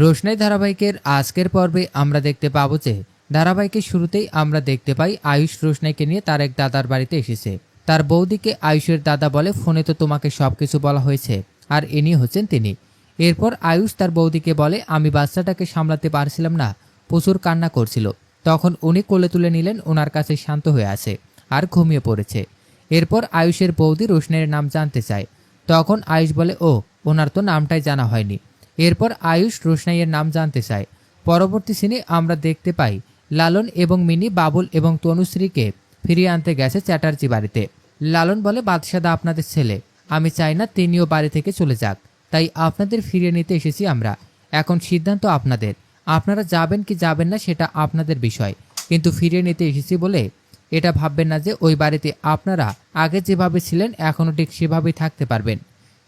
রোশনাই ধারাবাহিকের আজকের পর্বে আমরা দেখতে পাবো যে ধারাবাহিকের শুরুতেই আমরা দেখতে পাই আয়ুষ রোশনাইকে নিয়ে তার এক দাদার বাড়িতে এসেছে। তার বৌদিকে আয়ুষের দাদা বলে ফোনে তো তোমাকে সবকিছু বলা হয়েছে, আর ইনি হচ্ছেন তিনি। এরপর আয়ুষ তার বৌদিকে বলে, আমি বাচ্চাটাকে সামলাতে পারছিলাম না, প্রচুর কান্না করছিল। তখন উনি কোলে তুলে নিলেন ওনার কাছে শান্ত হয়ে আছে, আর ঘুমিয়ে পড়েছে। এরপর আয়ুষের বৌদি রোশনের নাম জানতে চায়। তখন আয়ুষ বলে ও ওনার তো নামটাই জানা হয়নি। এরপর আয়ুষ রোশনাইয়ের নাম জানতে চায়। পরবর্তী সিনে আমরা দেখতে পাই, লালন এবং মিনি বাবুল এবং তনুশ্রীকে ফিরিয়ে আনতে গেছে চ্যাটার্জি বাড়িতে। লালন বলে, বাদশাদা আপনাদের ছেলে। আমি চাই না তিনিও বাড়ি থেকে চলে যাক। তাই আপনাদের ফিরিয়ে নিতে এসেছি আমরা। এখন সিদ্ধান্ত আপনাদের। আপনারা যাবেন কি যাবেন না সেটা আপনাদের বিষয়। কিন্তু ফিরিয়ে নিতে এসেছি বলে এটা ভাববেন না যে ওই বাড়িতে আপনারা আগে যেভাবে ছিলেন এখনও ঠিক সেভাবেই থাকতে পারবেন।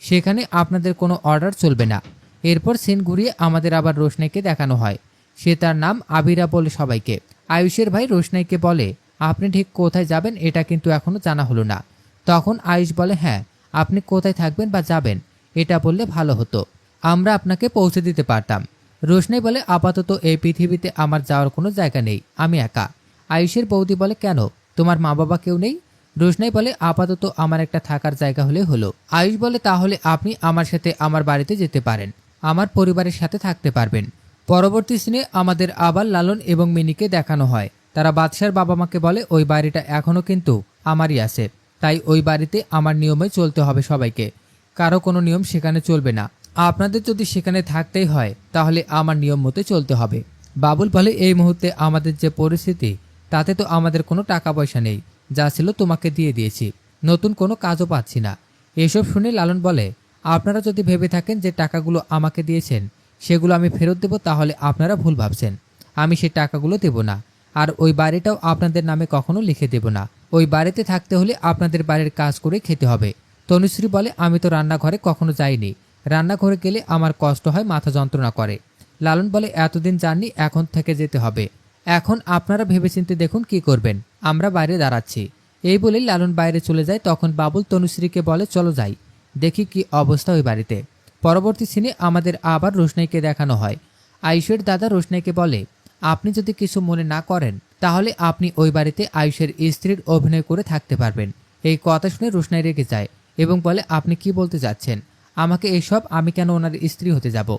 সেখানে আপনাদের কোনো অর্ডার চলবে না। এরপর সিন ঘুরিয়ে আমাদের আবার রোশনাইকে দেখানো হয়। সে তার নাম আবিরা বলে সবাইকে। আয়ুষের ভাই রোশনাইকে বলে, আপনি ঠিক কোথায় যাবেন এটা কিন্তু এখনও জানা হলো না। তখন আয়ুষ বলে হ্যাঁ আপনি কোথায় থাকবেন বা যাবেন, এটা বললে ভালো হতো। আমরা আপনাকে পৌঁছে দিতে পারতাম। রোশনাই বলে, আপাতত এই পৃথিবীতে আমার যাওয়ার কোনো জায়গা নেই, আমি একা। আয়ুষের বৌদি বলে, কেন? তোমার মা বাবা কেউ নেই? রোশনাই বলে, আপাতত আমার একটা থাকার জায়গা হলে হলো। আয়ুষ বলে, তাহলে আপনি আমার সাথে আমার বাড়িতে যেতে পারেন। আমার পরিবারের সাথে থাকতে পারবেন। পরবর্তী সিনে আমাদের আবার লালন এবং মিনিকে দেখানো হয়। তারা বাদশার বাবা মাকে বলে, ওই বাড়িটা এখনও কিন্তু আমারই আছে। তাই ওই বাড়িতে আমার নিয়মে চলতে হবে সবাইকে। কারও কোনো নিয়ম সেখানে চলবে না। আপনাদের যদি সেখানে থাকতেই হয়, তাহলে আমার নিয়ম মতে চলতে হবে। বাবুল বলে, এই মুহূর্তে আমাদের যে পরিস্থিতি, তাতে তো আমাদের কোনো টাকা পয়সা নেই। যা ছিল তোমাকে দিয়ে দিয়েছি। নতুন কোনো কাজও পাচ্ছি না। এসব শুনে লালন বলে আপনারা যদি ভেবে থাকেন যে টাকাগুলো আমাকে দিয়েছেন, সেগুলো আমি ফেরত দেব, তাহলে আপনারা ভুল ভাবছেন। আমি সেই টাকাগুলো দেব না। আর ওই বাড়িটাও আপনাদের নামে কখনো লিখে দেব না। ওই বাড়িতে থাকতে হলে আপনাদের বাড়ির কাজ করে খেতে হবে। তনুশ্রী বলে, আমি তো রান্নাঘরে কখনো যাইনি। রান্নাঘরে গেলে আমার কষ্ট হয়, মাথা যন্ত্রণা করে। লালন বলে, এতদিন যাননি, এখন থেকে যেতে হবে। এখন আপনারা ভেবেচিন্তে দেখুন কি করবেন। আমরা বাইরে দাঁড়াচ্ছি। এই বলেই লালন বাইরে চলে যায়। তখন বাবুল তনুশ্রীকে বলে, চলো যাই। দেখি কি অবস্থা ওই বাড়িতে। পরবর্তী সিনে আমাদের আবার রোশনাইকে দেখানো হয়। আয়ুষের দাদা রোশনাইকে বলে, আপনি যদি কিছু মনে না করেন, তাহলে আপনি ওই বাড়িতে আয়ুষের স্ত্রীর অভিনয় করে থাকতে পারবেন। এই কথা শুনে রোশনাই রেগে যায় এবং বলে, আপনি কি বলতে যাচ্ছেন আমাকে এসব, আমি কেন ওনার স্ত্রী হতে যাব?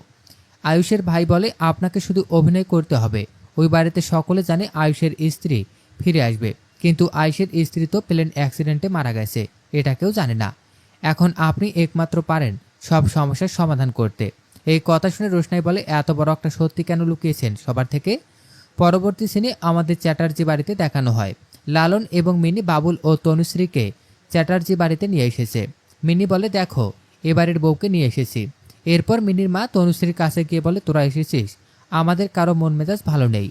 আয়ুষের ভাই বলে, আপনাকে শুধু অভিনয় করতে হবে। ওই বাড়িতে সকলে জানে আয়ুষের স্ত্রী ফিরে আসবে। কিন্তু আয়ুষের স্ত্রী তো প্লেন অ্যাক্সিডেন্টে মারা গেছে। এটা কেউ জানে না। এখন আপনি একমাত্র পারেন সব সমস্যার সমাধান করতে। এই কথা শুনে রোশনাই বলে, এত বড় একটা সত্যি কেন লুকিয়েছেন সবার থেকে? পরবর্তী সিনে আমাদের চ্যাটার্জি বাড়িতে দেখানো হয়। লালন এবং মিনি বাবুল ও তনুশ্রীকে চ্যাটার্জি বাড়িতে নিয়ে এসেছে। মিনি বলে, দেখো, এবারের বউকে নিয়ে এসেছি। এরপর মিনির মা তনুশ্রীর কাছে গিয়ে বলে, তোরা এসেছিস? আমাদের কারও মন মেজাজ ভালো নেই।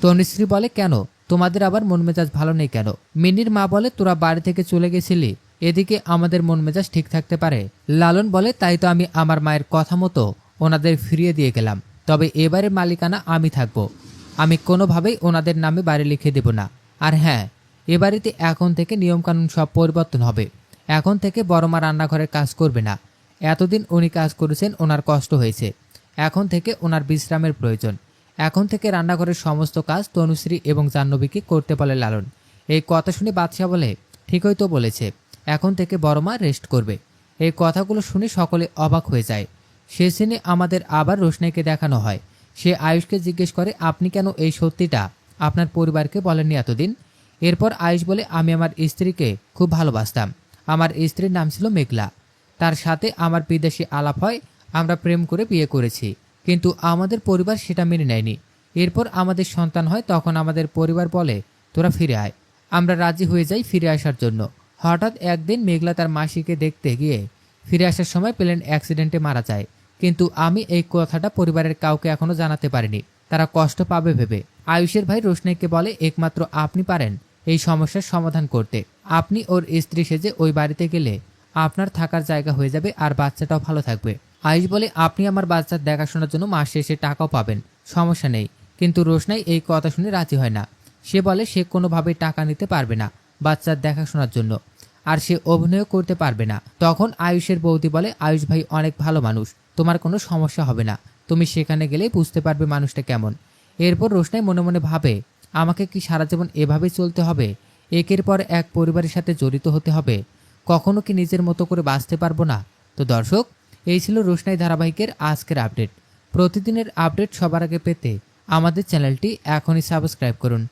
তনুশ্রী বলে, কেন? তোমাদের আবার মন মেজাজ ভালো নেই কেন? মিনির মা বলে, তোরা বাড়ি থেকে চলে গেছিলি? এদিকে আমাদের মন মেজাজ ঠিক থাকতে পারে। লালন বলে, তাই তো আমি আমার মায়ের কথা মতো ওনাদের ফিরিয়ে দিয়ে গেলাম। তবে এবারের মালিকানা আমি থাকব। আমি কোনোভাবেই ওনাদের নামে বাড়ি লিখে দেব না। আর হ্যাঁ এ বাড়িতে এখন থেকে নিয়মকানুন সব পরিবর্তন হবে। এখন থেকে বড় মা রান্নাঘরের কাজ করবে না। এতদিন উনি কাজ করেছেন, ওনার কষ্ট হয়েছে। এখন থেকে ওনার বিশ্রামের প্রয়োজন। এখন থেকে রান্নাঘরের সমস্ত কাজ তনুশ্রী এবং জাহ্নবীকে করতে বলে লালন। এই কথা শুনে বাদশাহ বলে, ঠিকই তো বলেছে। এখন থেকে বড় মা রেস্ট করবে। এই কথাগুলো শুনে সকলে অবাক হয়ে যায়। সে সিনে আমাদের আবার রোশনাইকে দেখানো হয়। সে আয়ুষকে জিজ্ঞেস করে, আপনি কেন এই সত্যিটা আপনার পরিবারকে বলেননি এতদিন? এরপর আয়ুষ বলে, আমি আমার স্ত্রীকে খুব ভালোবাসতাম। আমার স্ত্রীর নাম ছিল মেঘলা। তার সাথে আমার বিদেশি আলাপ হয়, আমরা প্রেম করে বিয়ে করেছি। কিন্তু আমাদের পরিবার সেটা মেনে নেয়নি। এরপর আমাদের সন্তান হয়, তখন আমাদের পরিবার বলে, তোরা ফিরে আয়। আমরা রাজি হয়ে যাই ফিরে আসার জন্য। হঠাৎ একদিন মেঘলা তার মাসিকে দেখতে গিয়ে ফিরে আসার সময় প্লেন অ্যাক্সিডেন্টে মারা যায়। কিন্তু আমি এই কথাটা পরিবারের কাউকে এখনও জানাতে পারিনি। তারা কষ্ট পাবে ভেবে। আয়ুষের ভাই রোশনাইকে বলে, একমাত্র আপনি পারেন এই সমস্যার সমাধান করতে। আপনি ওর স্ত্রী সেজে ওই বাড়িতে গেলে আপনার থাকার জায়গা হয়ে যাবে আর বাচ্চাটাও ভালো থাকবে। আয়ুষ বলে, আপনি আমার বাচ্চার দেখাশোনার জন্য মাস শেষে টাকাও পাবেন। সমস্যা নেই। কিন্তু রোশনাই এই কথা শুনে রাজি হয় না। সে বলে, সে কোনোভাবেই টাকা নিতে পারবে না বাচ্চার দেখাশোনার জন্য। আর সে অভিনয় করতে পারবে না। তখন আয়ুষের বৌদি বলে, আয়ুষ ভাই অনেক ভালো মানুষ, তোমার কোনো সমস্যা হবে না। তুমি সেখানে গেলেই বুঝতে পারবে মানুষটা কেমন। এরপর রোশনাই মনে মনে ভাবে, আমাকে কি সারা জীবন এভাবেই চলতে হবে? একের পর এক পরিবারের সাথে জড়িত হতে হবে? কখনো কি নিজের মতো করে বাঁচতে পারব না? তো দর্শক, এই ছিল রোশনাই ধারাবাহিকের আজকের আপডেট। প্রতিদিনের আপডেট সবার আগে পেতে আমাদের চ্যানেলটি এখনই সাবস্ক্রাইব করুন।